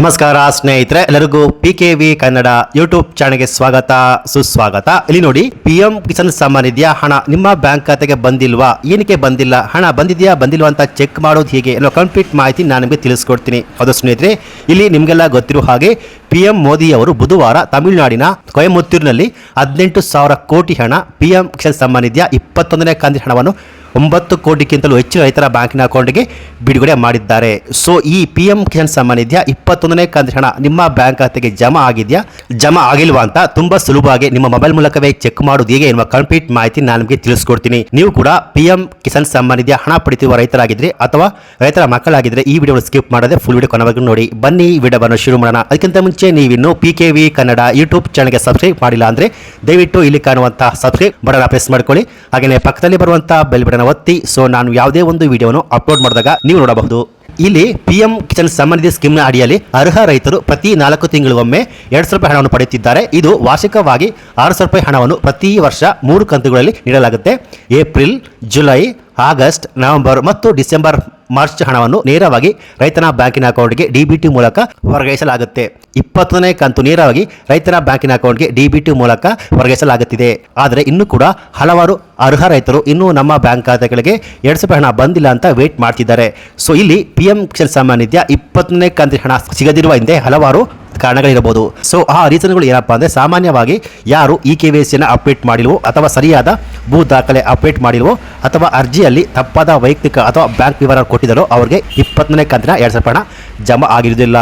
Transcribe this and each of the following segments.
ನಮಸ್ಕಾರ ಸ್ನೇಹಿತರೆ, ಎಲ್ಲರಿಗೂ P K V Kannada YouTube ಚಾನಲ್ಗೆ ಸ್ವಾಗತ, ಸುಸ್ವಾಗತ. ಇಲ್ಲಿ ನೋಡಿ ಪಿ ಎಂ ಕಿಸಾನ್ ಸಮ್ಮಾನ್ ಇದೆಯಾ ಹಣ ನಿಮ್ಮ ಬ್ಯಾಂಕ್ ಖಾತೆಗೆ ಬಂದಿಲ್ವಾ, ಏನಕ್ಕೆ ಬಂದಿಲ್ಲ, ಹಣ ಬಂದಿದೆಯಾ, ಬಂದಿಲ್ವಾ ಅಂತ ಚೆಕ್ ಮಾಡೋದು ಹೀಗೆ ಅನ್ನೋ ಕಂಪ್ಲೀಟ್ ಮಾಹಿತಿ ನಾನು ನಿಮಗೆ ತಿಳಿಸ್ಕೊಡ್ತೀನಿ. ಹೌದು ಸ್ನೇಹಿತರೆ, ಇಲ್ಲಿ ನಿಮಗೆಲ್ಲ ಗೊತ್ತಿರೋ ಹಾಗೆ ಪಿ ಎಂ ಮೋದಿ ಅವರು ಬುಧವಾರ ತಮಿಳುನಾಡಿನ ಕೊಯಮತ್ತೂರಿನಲ್ಲಿ ಹದಿನೆಂಟು ಸಾವಿರ ಕೋಟಿ ಹಣ ಪಿ ಎಂ ಕಿಸಾನ್ ಸಮ್ಮಾನ್ ಇದೆಯಾ ಇಪ್ಪತ್ತೊಂದನೇ ಕಂತಿನ ಹಣವನ್ನು ಒಂಬತ್ತು ಕೋಟಿಗಿಂತಲೂ ಹೆಚ್ಚು ರೈತರ ಬ್ಯಾಂಕಿನ ಅಕೌಂಟ್ಗೆ ಬಿಡುಗಡೆ ಮಾಡಿದ್ದಾರೆ. ಸೊ, ಈ ಪಿ ಎಂ ಕಿಸಾನ್ ಸಮ್ಮಾನ್ ಇದೆಯಾ ಇಪ್ಪತ್ತೊಂದನೇ ಕಂತು ಹಣ ನಿಮ್ಮ ಬ್ಯಾಂಕ್ ಖಾತೆಗೆ ಜಮಾ ಆಗಿದೆಯಾ? ಜಮಾ ಆಗಿಲ್ವಾ ಅಂತ ತುಂಬಾ ಸುಲಭವಾಗಿ ನಿಮ್ಮ ಮೊಬೈಲ್ ಮೂಲಕವೇ ಚೆಕ್ ಮಾಡೋದು ಹೇಗೆ ಎನ್ನುವ ಕಂಪ್ಲೀಟ್ ಮಾಹಿತಿ ನಾನು ನಿಮಗೆ ತಿಳಿಸ್ಕೊಡ್ತೀನಿ. ನೀವು ಕೂಡ ಪಿ ಕಿಸಾನ್ ಸಮ್ಮಾನ್ ನಿಧಿಯ ಹಣ ಪಡೆಯುವ ರೈತರಾಗಿದ್ರೆ ಅಥವಾ ರೈತರ ಮಕ್ಕಳಾಗಿದ್ರೆ ಈ ವಿಡಿಯೋ ಸ್ಕಿಪ್ ಮಾಡದೆ ಫುಲ್ ವಿಡಿಯೋ ಕೊನೆವರೆಗೂ ನೋಡಿ. ಬನ್ನಿ, ಈ ವಿಡಿಯೋವನ್ನು ಶುರು ಮಾಡೋಣ. ಅದಕ್ಕಿಂತ ಮುಂಚೆ ನೀವಿನ್ನು P K V Kannada YouTube ಚಾನಲ್ಗೆ ಸಬ್ಸ್ಕ್ರೈಬ್ ಮಾಡಿಲ್ಲ ಅಂದ್ರೆ ದಯವಿಟ್ಟು ಇಲ್ಲಿ ಕಾಣುವಂತಹ ಸಬ್ಸ್ಕ್ರೈಬ್ ಬಟನ್ ಪ್ರೆಸ್ ಮಾಡ್ಕೊಳ್ಳಿ. ಹಾಗೆಯೇ ಪಕ್ಕದಲ್ಲಿ ಬರುವಂತಹ ಬೆಲ್ ಬಟನ್ ಒತ್ತಿ. ಸೊ ನಾನು ಯಾವುದೇ ಒಂದು ವಿಡಿಯೋನು ಅಪ್ಲೋಡ್ ಮಾಡಿದಾಗ ನೀವು ನೋಡಬಹುದು. ಇಲ್ಲಿ ಪಿ ಎಂ ಕಿಸಾನ್ ಸಂಬಂಧಿತ ಸ್ಕೀಮ್ನ ಅಡಿಯಲ್ಲಿ ಅರ್ಹ ರೈತರು ಪ್ರತಿ ನಾಲ್ಕು ತಿಂಗಳಿಗೊಮ್ಮೆ ಎರಡು ಸಾವಿರ ರೂಪಾಯಿ ಹಣವನ್ನು ಪಡೆಯುತ್ತಿದ್ದಾರೆ. ಇದು ವಾರ್ಷಿಕವಾಗಿ ಆರು ಸಾವಿರ ರೂಪಾಯಿ ಹಣವನ್ನು ಪ್ರತಿ ವರ್ಷ ಮೂರು ಕಂತುಗಳಲ್ಲಿ ನೀಡಲಾಗುತ್ತೆ. ಏಪ್ರಿಲ್ ಜುಲೈ ಆಗಸ್ಟ್, ನವೆಂಬರ್ ಮತ್ತು ಡಿಸೆಂಬರ್, ಮಾರ್ಚ್ ಹಣವನ್ನು ನೇರವಾಗಿ ರೈತನ ಬ್ಯಾಂಕಿನ ಅಕೌಂಟ್ಗೆ ಡಿಬಿಟಿ ಮೂಲಕ ವರ್ಗಾಯಿಸಲಾಗುತ್ತೆ. ಇಪ್ಪತ್ತನೇ ಕಂತು ನೇರವಾಗಿ ರೈತನ ಬ್ಯಾಂಕಿನ ಅಕೌಂಟ್ಗೆ ಡಿಬಿಟಿ ಮೂಲಕ ವರ್ಗಾಯಿಸಲಾಗುತ್ತಿದೆ. ಆದರೆ ಇನ್ನೂ ಕೂಡ ಹಲವಾರು ಅರ್ಹ ರೈತರು ಇನ್ನೂ ನಮ್ಮ ಬ್ಯಾಂಕ್ ಖಾತೆಗಳಿಗೆ ಎರಡು ಸಾವಿರ ಹಣ ಬಂದಿಲ್ಲ ಅಂತ ವೇಟ್ ಮಾಡ್ತಿದ್ದಾರೆ. ಸೊ ಇಲ್ಲಿ ಪಿ ಎಂ ಕಿಸಾನ್ ಸಮ್ಮಾನ್ ನಿಧಿಯ ಇಪ್ಪತ್ತನೇ ಕಂತಿನ ಹಣ ಸಿಗದಿರುವ ಹಿಂದೆ ಹಲವಾರು ಕಾರಣಗಳಿರಬಹುದು. ಸೊ ಆ ರೀಸನ್ಗಳು ಏನಪ್ಪಾ ಅಂದರೆ ಸಾಮಾನ್ಯವಾಗಿ ಯಾರು ಇ ಕೆ ವಿ ಅಪ್ಡೇಟ್ ಮಾಡಿಲ್ವೋ ಅಥವಾ ಸರಿಯಾದ ಭೂ ದಾಖಲೆ ಅಪ್ಡೇಟ್ ಮಾಡಿಲ್ವೋ ಅಥವಾ ಅರ್ಜಿಯಲ್ಲಿ ತಪ್ಪಾದ ವೈಯಕ್ತಿಕ ಅಥವಾ ಬ್ಯಾಂಕ್ ವಿವರ ಕೊಟ್ಟಿದ್ದರೂ ಅವರಿಗೆ ಇಪ್ಪತ್ತನೇ ಕಂತಿನ ಎರಡು ಸಾವಿರ ಹಣ ಜಮಾ ಆಗಿರುವುದಿಲ್ಲ.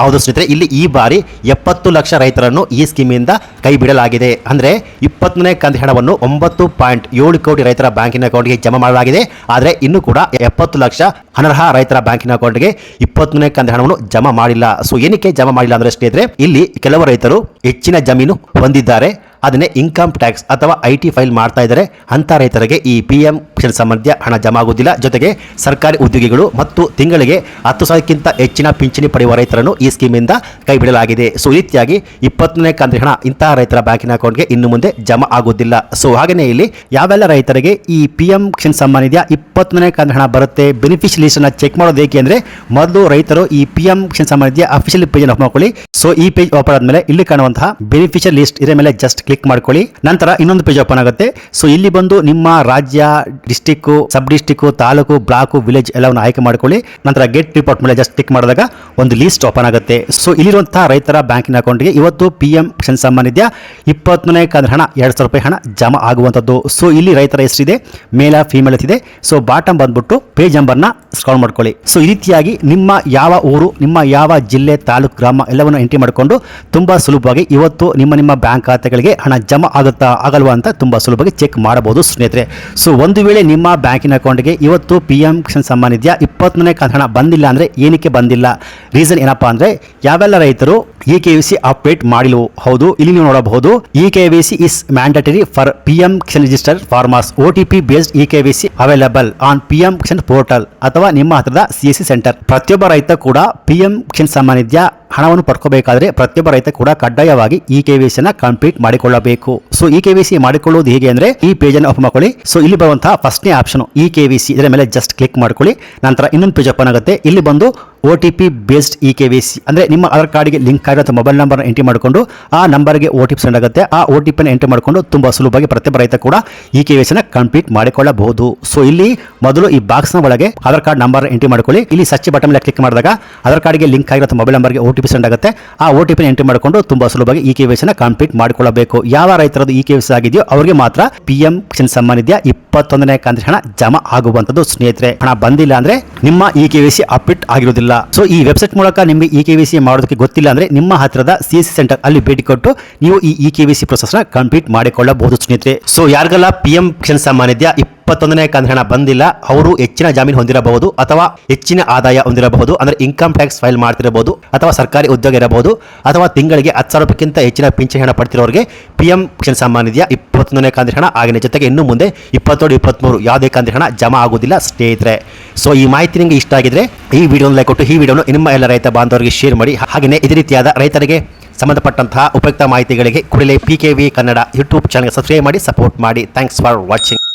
ಹೌದು ಸ್ನೇಹಿತರೆ, ಇಲ್ಲಿ ಈ ಬಾರಿ ಎಪ್ಪತ್ತು ಲಕ್ಷ ರೈತರನ್ನು ಈ ಸ್ಕೀಮಿಂದ ಕೈ ಬಿಡಲಾಗಿದೆ ಅಂದರೆ ಇಪ್ಪತ್ತನೇ ಕಂತು ಹಣವನ್ನು ಒಂಬತ್ತು ಪಾಯಿಂಟ್ ಏಳು ಕೋಟಿ ರೈತರ ಬ್ಯಾಂಕಿನ ಅಕೌಂಟ್ಗೆ ಜಮಾ ಮಾಡಲಾಗಿದೆ. ಆದರೆ ಇನ್ನೂ ಕೂಡ ಎಪ್ಪತ್ತು ಲಕ್ಷ ಅನರ್ಹ ರೈತರ ಬ್ಯಾಂಕಿನ ಅಕೌಂಟ್ಗೆ ಇಪ್ಪತ್ತನೇ ಕಂತು ಹಣವನ್ನು ಜಮಾ ಮಾಡಿಲ್ಲ. ಸೊ ಏನಕ್ಕೆ ಜಮಾ ಮಾಡಿಲ್ಲ ಅಂದರೆ ಸ್ನೇಹಿತರೆ, ಇಲ್ಲಿ ಕೆಲವು ರೈತರು ಹೆಚ್ಚಿನ ಜಮೀನು ಹೊಂದಿದ್ದಾರೆ. ಅದನ್ನೇ ಇನ್ಕಮ್ ಟ್ಯಾಕ್ಸ್ ಅಥವಾ ಐ ಟಿ ಫೈಲ್ ಮಾಡ್ತಾ ಇದ್ದಾರೆ. ಅಂಥ ರೈತರಿಗೆ ಈ ಪಿ ಎಂ ಕಿಸಾನ್ ಸಂಬಂಧ ಹಣ ಜಮಾ ಆಗುವುದಿಲ್ಲ ಜೊತೆಗೆ ಸರ್ಕಾರಿ ಉದ್ಯೋಗಿಗಳು ಮತ್ತು ತಿಂಗಳಿಗೆ ಹತ್ತು ಸಾವಿರಕ್ಕಿಂತ ಹೆಚ್ಚಿನ ಪಿಂಚಣಿ ಪಡೆಯುವ ರೈತರನ್ನು ಈ ಸ್ಕೀಮಿಂದ ಕೈ ಬಿಡಲಾಗಿದೆ ಸೊ ರೀತಿಯಾಗಿ ಇಪ್ಪತ್ತನೇ ಕಂತ್ರಿ ಹಣ ಇಂತಹ ರೈತರ ಬ್ಯಾಂಕಿನ ಅಕೌಂಟ್ಗೆ ಇನ್ನು ಮುಂದೆ ಜಮಾ ಆಗುವುದಿಲ್ಲ. ಸೊ, ಹಾಗೆಯೇ ಇಲ್ಲಿ ಯಾವೆಲ್ಲ ರೈತರಿಗೆ ಈ ಪಿ ಎಂ ಕಿಸಾನ್ ಸಮ್ಮಾನ್ ಇದೆಯಾ? ಇಪ್ಪತ್ತನೇ ಕಂತ್ರಿ ಹಣ ಬರುತ್ತೆ. ಬೆನಿಫಿಷಿಯಲ್ ಲಿಸ್ಟ್ ಅನ್ನ ಚೆಕ್ ಮಾಡೋದು ಏಕೆ ಅಂದರೆ ಮೊದಲು ರೈತರು ಈ ಪಿ ಎಂ ಕಿಸಾನ್ ಇದೆಯಾ? ಅಫಿಷಿಯಲ್ ಪೇಜ್ ಮಾಡ್ಕೊಳ್ಳಿ. ಸೊ, ಈ ಪೇಜ್ ಓಪನ್ ಆದಮೇಲೆ ಇಲ್ಲಿ ಕಾಣುವಂತಹ ಬೆನಿಫಿಷಿಯಲ್ ಲಿಸ್ಟ್ ಇದರ ಮೇಲೆ ಜಸ್ಟ್ ಕ್ಲಿಕ್ ಮಾಡ್ಕೊಳ್ಳಿ. ನಂತರ ಇನ್ನೊಂದು ಪೇಜ್ ಓಪನ್ ಆಗುತ್ತೆ. ಸೊ ಇಲ್ಲಿ ಬಂದು ನಿಮ್ಮ ರಾಜ್ಯ district sub district taluk, block village ಎಲ್ಲವನ್ನು ಆಯ್ಕೆ ಮಾಡ್ಕೊಳ್ಳಿ. ನಂತರ ಗೆಟ್ ರಿಪೋರ್ಟ್ ಮೇಲೆ ಜಸ್ಟ್ ಕ್ಲಿಕ್ ಮಾಡಿದಾಗ ಒಂದು ಲಿಸ್ಟ್ ಓಪನ್ ಆಗುತ್ತೆ. ಸೊ ಇಲ್ಲಿರುವಂತಹ ರೈತರ ಬ್ಯಾಂಕಿನ ಅಕೌಂಟ್ಗೆ ಇವತ್ತು ಪಿ ಎಂ ಕಿಸಾನ್ ಸಮ್ಮಾನ್ ಇದೆಯಾ ಇಪ್ಪತ್ತನೇ ಕಂದ್ರೆ ಹಣ, ಎರಡು ಸಾವಿರ ರೂಪಾಯಿ ಹಣ ಜಮಾ ಆಗುವಂಥದ್ದು. ಸೊ ಇಲ್ಲಿ ರೈತರ ಹೆಸರಿದೆ, ಮೇಲ ಫೀಮೇಲ್ ಇದೆ ಸೊ ಬಾಟಮ್ ಬಂದ್ಬಿಟ್ಟು ಪೇಜ್ ನಂಬರ್ನ ಸ್ಕ್ರಾಲ್ ಮಾಡ್ಕೊಳ್ಳಿ. ಸೊ ಈ ರೀತಿಯಾಗಿ ನಿಮ್ಮ ಯಾವ ಊರು, ನಿಮ್ಮ ಯಾವ ಜಿಲ್ಲೆ, ತಾಲೂಕು, ಗ್ರಾಮ ಎಲ್ಲವನ್ನು ಎಂಟ್ರಿ ಮಾಡಿಕೊಂಡು ತುಂಬಾ ಸುಲಭವಾಗಿ ಇವತ್ತು ನಿಮ್ಮ ನಿಮ್ಮ ಬ್ಯಾಂಕ್ ಖಾತೆಗಳಿಗೆ ಹಣ ಜಮಾ ಆಗುತ್ತಾ ಆಗಲ್ವಾ ಅಂತ ತುಂಬ ಸುಲಭವಾಗಿ ಚೆಕ್ ಮಾಡಬಹುದು ಸ್ನೇಹಿತರೆ. ಸೊ ಒಂದು ವೇಳೆ ನಿಮ್ಮ ಬ್ಯಾಂಕಿನ ಅಕೌಂಟ್ಗೆ ಇವತ್ತು ಪಿ ಎಂ ಕಿಸಾನ್ ಸಮ್ಮಾನ್ ಇದೆಯಾ ಇಪ್ಪತ್ತನೇ ಕಂತು ಹಣ ಬಂದಿಲ್ಲ ಅಂದರೆ ಏನಕ್ಕೆ ಬಂದಿಲ್ಲ? ರೀಸನ್ ಏನಪ್ಪಾ ಅಂದರೆ ಯಾವೆಲ್ಲ ರೈತರು E K Y C update ಮಾಡಿಲ್ಲ ಹೌದು, ಇಲ್ಲಿ ನೀವು ನೋಡಬಹುದು E K Y C is mandatory for P M Kisan register farmers O T P based E K Y C available on P M Kisan portal ಅಥವಾ ನಿಮ್ಮ ಹತ್ರದ C S C centre ಪ್ರತಿಯೊಬ್ಬ ರೈತ ಕೂಡ ಪಿ ಎಂ ಕಿಸಾನ್ ಸಮ್ಮಾನ್ ಇದೆಯಾ ಹಣವನ್ನು ಪಡ್ಕೋಬೇಕಾದ್ರೆ ಪ್ರತಿಯೊಬ್ಬ ರೈತ ಕೂಡ ಕಡ್ಡಾಯವಾಗಿ E K Y C complete ಮಾಡಿಕೊಳ್ಳಬೇಕು. So E K Y C ಮಾಡಿಕೊಳ್ಳುವುದು ಹೇಗೆ ಅಂದ್ರೆ ಈ ಪೇಜ್ ಅನ್ನು ಓಪನ್ ಮಾಡ್ಕೊಳ್ಳಿ. ಸೊ ಇಲ್ಲಿ ಬರುವಂತಹ ಫಸ್ಟ್ನೇ option E K Y C ಇದರ ಮೇಲೆ ಜಸ್ಟ್ ಕ್ಲಿಕ್ ಮಾಡ್ಕೊಳ್ಳಿ. ನಂತರ ಇನ್ನೊಂದು ಪೇಜ್ ಓಪನ್ ಆಗುತ್ತೆ. ಇಲ್ಲಿ ಬಂದು O T P based E K Y C ಅಂದರೆ ನಿಮ್ಮ ಆಧಾರ್ ಕಾರ್ಡ್ಗೆ ಲಿಂಕ್ ಆಗಿರೋ ಮೊಬೈಲ್ ನಂಬರ್ ಎಂಟ್ರಿ ಮಾಡಿಕೊಂಡು ಆ ನಂಬರ್ಗೆ ಒ ಟಿ ಪಿ ಸೆಂಡ್ ಆಗುತ್ತೆ. ಆ ಒ ಟಿ ಪಿನ ಎಂಟ್ರಿ ಮಾಡಿಕೊಂಡು ತುಂಬ ಸುಲಭವಾಗಿ ಪ್ರತಿಯೊಬ್ಬ ರೈತ ಕೂಡ ಇ ಕೆ ವಿ ಸಿನ ಕಂಪ್ಲೀಟ್ ಮಾಡಿಕೊಳ್ಳಬಹುದು. ಸೊ ಇಲ್ಲಿ ಮೊದಲು ಈ ಬಾಕ್ಸ್ನ ಒಳಗೆ ಆಧಾರ್ ಕಾರ್ಡ್ ನಂಬರ್ ಎಂಟ್ರಿ ಮಾಡ್ಕೊಳ್ಳಿ. ಇಲ್ಲಿ ಸಚ್ಚಿ ಬಟನ್ ಮೇಲೆ ಕ್ಲಿಕ್ ಮಾಡಿದಾಗ ಆಧಾರ್ ಕಾರ್ಡ್ಗೆ ಲಿಂಕ್ ಆಗಿರೋ ಮೊಬೈಲ್ ನಂಬರ್ಗೆ ಒ ಟಿ ಪಿ ಸೆಂಡ್ ಆಗುತ್ತೆ. ಆ ಒ ಟಿ ಪಿನ ಎಂಟ್ರಿ ಮಾಡಿಕೊಂಡು ತುಂಬ ಸುಲಭವಾಗಿ ಇ ಕೆ ವಿ ಸಿನ ಕಂಪ್ಲೀಟ್ ಮಾಡಿಕೊಳ್ಳಬೇಕು. ಯಾವ ರೈತರದ್ದು ಇ ಕೆ ವಿ ಸಿ ಆಗಿದೆಯೋ ಅವರಿಗೆ ಮಾತ್ರ ಪಿ ಎಂ ಕಿಸಾನ್ ಸಮ್ಮಾನ್ ಇದೆಯಾ ಇಪ್ಪತ್ತೊಂದನೇ ಹಣ ಜಮಾ ಆಗುವಂಥದ್ದು ಸ್ನೇಹಿತರೆ. ಹಣ ಬಂದಿಲ್ಲ ಅಂದ್ರೆ ನಿಮ್ಮ E K Y C update ಆಗಿರೋದಿಲ್ಲ. ಸೊ ಈ ವೆಬ್ಸೈಟ್ ಮೂಲಕ ನಿಮಗೆ ಇ ಕೆ ವಿ ಮಾಡೋದಕ್ಕೆ ಗೊತ್ತಿಲ್ಲ ಅಂದ್ರೆ ನಿಮ್ಮ ಹತ್ತಿರದ ಸಿ ಎಸ್ ಸೆಂಟರ್ ಅಲ್ಲಿ ಭೇಟಿ ಕೊಟ್ಟು ನೀವು ಈ ಇ ಕೆ ವಿ ಸಿ ಪ್ರೊಸೆಸ್ನ ಕಂಪ್ಲೀಟ್ ಮಾಡಿಕೊಳ್ಳಬಹುದು ಸ್ನೇಹಿತರೆ. ಸೊ ಯಾರಿಗೆಲ್ಲ ಪಿ ಎಂ ಕಿಸಾನ್ ಸಮ್ಮಾನ್ ಇದೆಯಾ ಇಪ್ಪತ್ತೊಂದನೇ ಕಂತ ಹಣ ಬಂದಿಲ್ಲ, ಅವರು ಹೆಚ್ಚಿನ ಜಾಮೀನು ಹೊಂದಿರಬಹುದು ಅಥವಾ ಹೆಚ್ಚಿನ ಆದಾಯ ಹೊಂದಿರಬಹುದು, ಅಂದ್ರೆ ಇನ್ಕಮ್ ಟ್ಯಾಕ್ಸ್ ಫೈಲ್ ಮಾಡ್ತಿರಬಹುದು ಅಥವಾ ಸರ್ಕಾರಿ ಉದ್ಯೋಗ ಇರಬಹುದು, ಅಥವಾ ತಿಂಗಳಿಗೆ ಹತ್ತು ಸಾವಿರ ರೂಪಾಯಿಗಿಂತ ಹೆಚ್ಚಿನ ಪಿಂಚಣಿ ಹಣ ಪಡ್ತಿರೋರಿಗೆ ಪಿ ಎಂ ಕಿಸಾನ್ ಸಮ್ಮಾನ್ ಇದೆಯಾ ಇಪ್ಪತ್ತೊಂದನೇ ಕಂತು ಹಣ ಆಗಿನ ಜೊತೆಗೆ ಇನ್ನು ಮುಂದೆ ಇಪ್ಪತ್ತೇಳು ಇಪ್ಪತ್ತ್ಮೂರು ಯಾವುದೇ ಕಂತು ಹಣ ಜಮಾ ಆಗುವುದಿಲ್ಲ ಸ್ನೇಹಿತರೆ. ಸೊ ಈ ಮಾಹಿತಿ ನಿಮಗೆ ಇಷ್ಟ ಆಗಿದ್ರೆ ಈ ವಿಡಿಯೋನ ಲೈಕ್ ಕೊಟ್ಟು, ಈ ವಿಡಿಯೋನ ನಿಮ್ಮ ಎಲ್ಲ ರೈತ ಬಾಂಧವರಿಗೆ ಶೇರ್ ಮಾಡಿ. ಹಾಗೆಯೇ ಇದೇ ರೀತಿಯಾದ ರೈತರಿಗೆ ಸಂಬಂಧಪಟ್ಟಂತಹ ಉಪಯುಕ್ತ ಮಾಹಿತಿಗಳಿಗೆ ಕೂಡಲೇ P K V Kannada YouTube ಚಾನಲ್ಗೆ ಸಬ್ಸ್ಕ್ರೈಬ್ ಮಾಡಿ ಸಪೋರ್ಟ್ ಮಾಡಿ. Thanks for watching